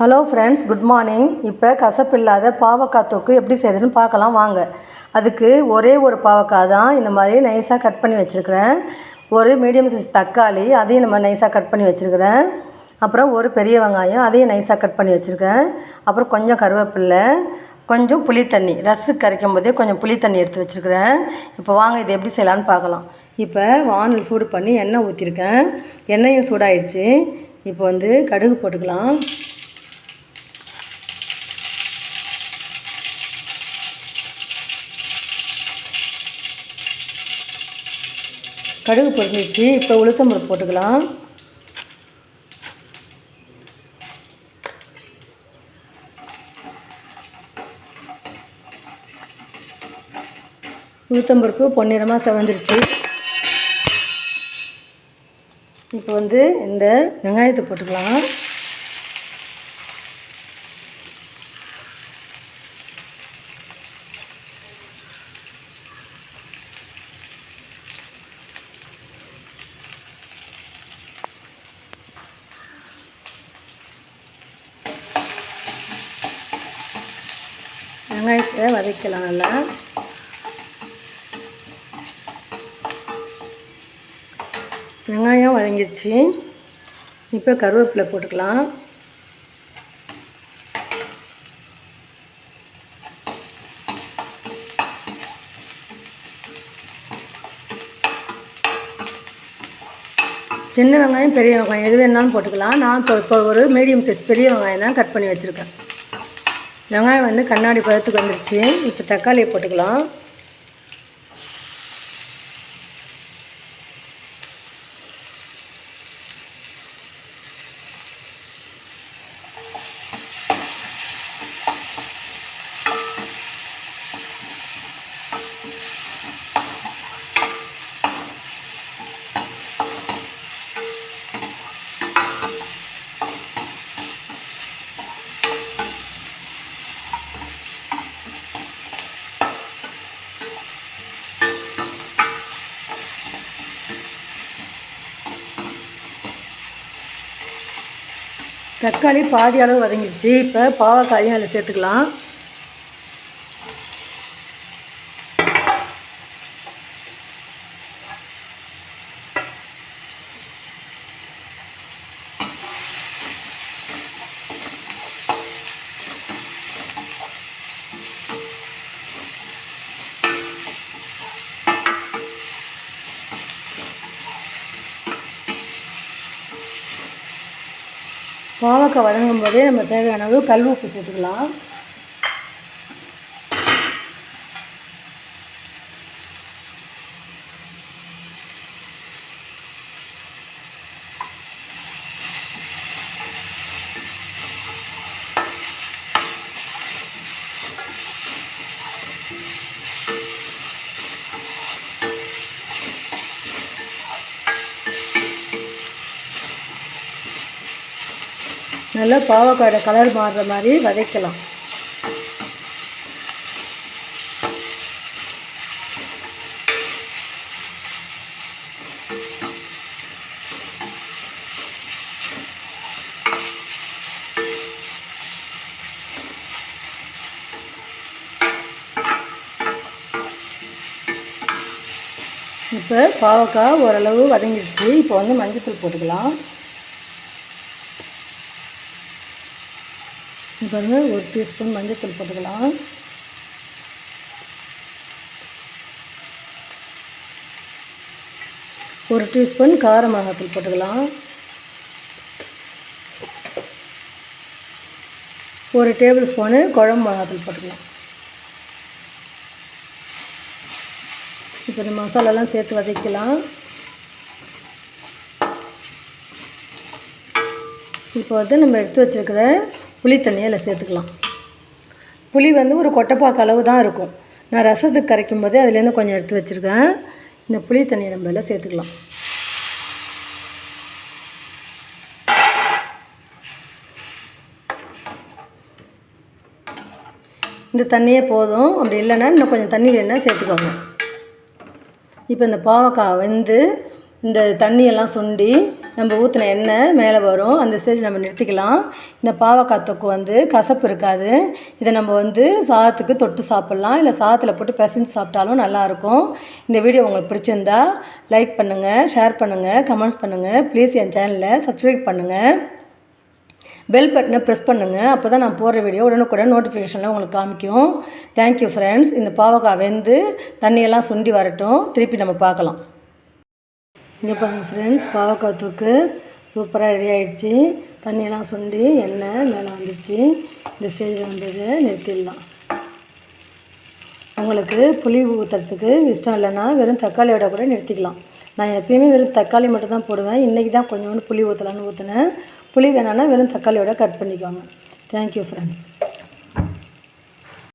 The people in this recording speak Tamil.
ஹலோ ஃப்ரெண்ட்ஸ் குட் மார்னிங் இப்போ கசப்பில்லாத பாவக்காய் தொக்கு எப்படி செய்யுதுன்னு பார்க்கலாம் வாங்க. அதுக்கு ஒரே ஒரு பாவக்காய் தான் இந்த மாதிரி நைஸாக கட் பண்ணி வச்சுருக்கிறேன். ஒரு மீடியம் சைஸ் தக்காளி அதையும் இந்த மாதிரி நைஸாக கட் பண்ணி வச்சுருக்கிறேன். அப்புறம் ஒரு பெரிய வெங்காயம் அதையும் நைஸாக கட் பண்ணி வச்சுருக்கேன். அப்புறம் கொஞ்சம் கருவேப்பில்லை கொஞ்சம் புளி தண்ணி. ரசத்துக்கு கரைக்கும் போதே கொஞ்சம் புளி தண்ணி எடுத்து வச்சுருக்கிறேன். இப்போ வாங்க இது எப்படி செய்யலான்னு பார்க்கலாம். இப்போ வானல் சூடு பண்ணி எண்ணெய் ஊற்றிருக்கேன் எண்ணெயும் சூடாயிடுச்சு இப்போ வந்து கடுகு போட்டுக்கலாம். கடுகு பொரிஞ்சிடுச்சு இப்போ உளுத்தம்பருப்பு போட்டுக்கலாம். உளுத்தம்பருப்பு பொன்னிறமாக செவந்துருச்சு. இப்போ வந்து இந்த வெங்காயத்தை போட்டுக்கலாம். வெங்காயத்தை வதக்கலாம் நல்லா. வெங்காயம் வதங்கிடுச்சு இப்போ கருவேப்பிலை போட்டுக்கலாம். சின்ன வெங்காயம் பெரிய வெங்காயம் எது வேணாலும் போட்டுக்கலாம். நான் இப்போ இப்போ ஒரு மீடியம் சைஸ் பெரிய வெங்காயம் தான் கட் பண்ணி வச்சுருக்கேன். வெங்காயம் வந்து கண்ணாடி பதத்துக்கு வந்துருச்சு. இப்போ தக்காளியை போட்டுக்கலாம். தக்காளி பாதி அளவு வதங்கிடுச்சு. இப்போ பாவக்காயும் அதில் சேர்த்துக்கலாம். பாவக்காய் வதங்கும் போதே நம்ம தேவையான அளவு கல் உப்பு சேர்த்துக்கலாம். நல்லா பாவக்காயோட கலர் மாறுற மாதிரி வதக்கலாம். இப்போ பாவக்காய் ஓரளவு வதங்கிடுச்சு. இப்போ வந்து மஞ்சத்தூள் போட்டுக்கலாம். இப்போ வந்து ஒரு டீஸ்பூன் மஞ்சத்தூள் போட்டுக்கலாம். ஒரு டீஸ்பூன் கார மிளகாத்தூள் போட்டுக்கலாம். ஒரு டேபிள் ஸ்பூனு குழம்பு மிளகாத்தூள் போட்டுக்கலாம். இப்போ இந்த மசாலாலாம் சேர்த்து வதக்கலாம் இப்போ வந்து நம்ம எடுத்து வச்சுருக்கிற புளி தண்ணியை அதில் சேர்த்துக்கலாம். புளி வந்து ஒரு கொட்டைப்பாக்கு அளவு தான் இருக்கும். நான் ரசத்துக்கு கரைக்கும் போதே அதுலேருந்து கொஞ்சம் எடுத்து வச்சுருக்கேன். இந்த புளி தண்ணியை நம்ம அதில் சேர்த்துக்கலாம். இந்த தண்ணியே போதும். அப்படி இல்லைன்னா இன்னும் கொஞ்சம் தண்ணி வேணால் சேர்த்துக்கோங்க. இப்போ இந்த பாவக்காய் வந்து இந்த தண்ணியெல்லாம் சுண்டி நம்ம ஊற்றின எண்ணெய் மேலே வரும். அந்த ஸ்டேஜ் நம்ம நிறுத்திக்கலாம். இந்த பாவக்காய் தொக்கு வந்து கசப்பு இருக்காது. இதை நம்ம வந்து சாதத்துக்கு தொட்டு சாப்பிட்லாம். இல்லை சாதத்தில் போட்டு பிசைஞ்சு சாப்பிட்டாலும் நல்லாயிருக்கும் இந்த வீடியோ உங்களுக்கு பிடிச்சிருந்தா லைக் பண்ணுங்கள் ஷேர் பண்ணுங்கள் கமெண்ட்ஸ் பண்ணுங்கள் ப்ளீஸ் என் சேனலை சப்ஸ்கிரைப் பண்ணுங்கள் பெல் பட்டனை ப்ரெஸ் பண்ணுங்கள் அப்போ தான் நான் போடுற வீடியோ உடனுக்குடன் நோட்டிஃபிகேஷனில் உங்களுக்கு காமிக்கும். தேங்க்யூ ஃப்ரெண்ட்ஸ் இந்த பாவக்காய் வெந்து தண்ணியெல்லாம் சுண்டி வரட்டும். திருப்பி நம்ம பார்க்கலாம். இங்கே பாருங்கள் ஃப்ரெண்ட்ஸ் பாவக்காய் தூக்கு சூப்பராக ரெடி ஆகிடுச்சி தண்ணியெல்லாம் சுண்டி எண்ணெய் மேலே வந்துச்சு. இந்த ஸ்டேஜில் வந்தது நிறுத்திடலாம். உங்களுக்கு புளி ஊற்றுறதுக்கு இஷ்டம் இல்லைன்னா வெறும் தக்காளியோட கூட நிறுத்திக்கலாம். நான் எப்பயுமே வெறும் தக்காளி மட்டும் தான் போடுவேன். இன்றைக்கி தான் கொஞ்சோண்டு புளி ஊற்றலான்னு ஊற்றினேன் புளி வேணான்னா வெறும் தக்காளியோட கட் பண்ணிக்கோங்க. Thank you friends